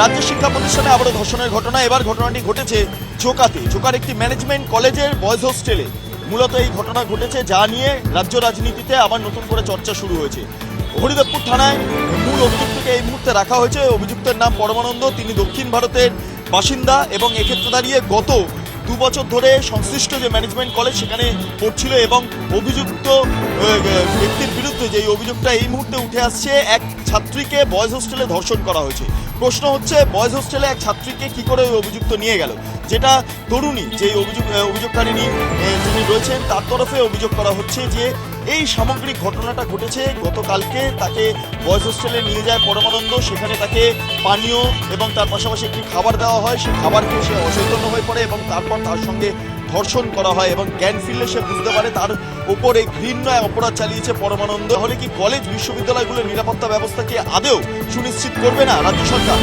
রাজ্য শিক্ষা প্রতিষ্ঠানে আবারও ধর্ষণের ঘটনা। এবার ঘটনাটি ঘটেছে চোকাতে। চোকার একটি ম্যানেজমেন্ট কলেজের বয়েজ হোস্টেলে মূলত এই ঘটনা ঘটেছে, যা নিয়ে রাজ্য রাজনীতিতে আবার নতুন করে চর্চা শুরু হয়েছে। হরিদেবপুর থানায় মূল অভিযুক্তকে এই মুহূর্তে রাখা হয়েছে। অভিযুক্তের নাম পরমানন্দ। তিনি দক্ষিণ ভারতের বাসিন্দা এবং এক্ষেত্রে দাঁড়িয়ে গত দু বছর ধরে সংশ্লিষ্ট যে ম্যানেজমেন্ট কলেজ সেখানে পড়ছিল এবং অভিযুক্ত ব্যক্তির বিরুদ্ধে যে অভিযোগটা এই মুহূর্তে উঠে আসছে, এক ছাত্রীকে বয়েজ হোস্টেলে ধর্ষণ করা হয়েছে। প্রশ্ন হচ্ছে, বয়েজ হোস্টেলে এক ছাত্রীকে কি করে ওই অভিযুক্ত নিয়ে গেল? যেটা তরুণী যে অভিযোগ অভিযোগকারিণী যিনি রয়েছেন, তার তরফে অভিযোগ করা হচ্ছে যে এই সামগ্রিক ঘটনাটা ঘটেছে। গতকালকে তাকে বয়েজ হোস্টেলে নিয়ে যায় পরমানন্দ। সেখানে তাকে পানীয় এবং তার পাশাপাশি একটি খাবার দেওয়া হয়। সেই খাবার খেয়ে সে অচৈতন্য হয়ে পড়ে এবং তারপর তার সঙ্গে ধর্ষণ করা হয় এবং জ্ঞান ফিরলে সে বুঝতে পারে তার উপরে ঘৃণ্য অপরাধ চালিয়েছে পরমানন্দ। হলে কি কলেজ, বিশ্ববিদ্যালয়গুলোর নিরাপত্তা ব্যবস্থাকে আদেও সুনিশ্চিত করবে না রাজ্য সরকার?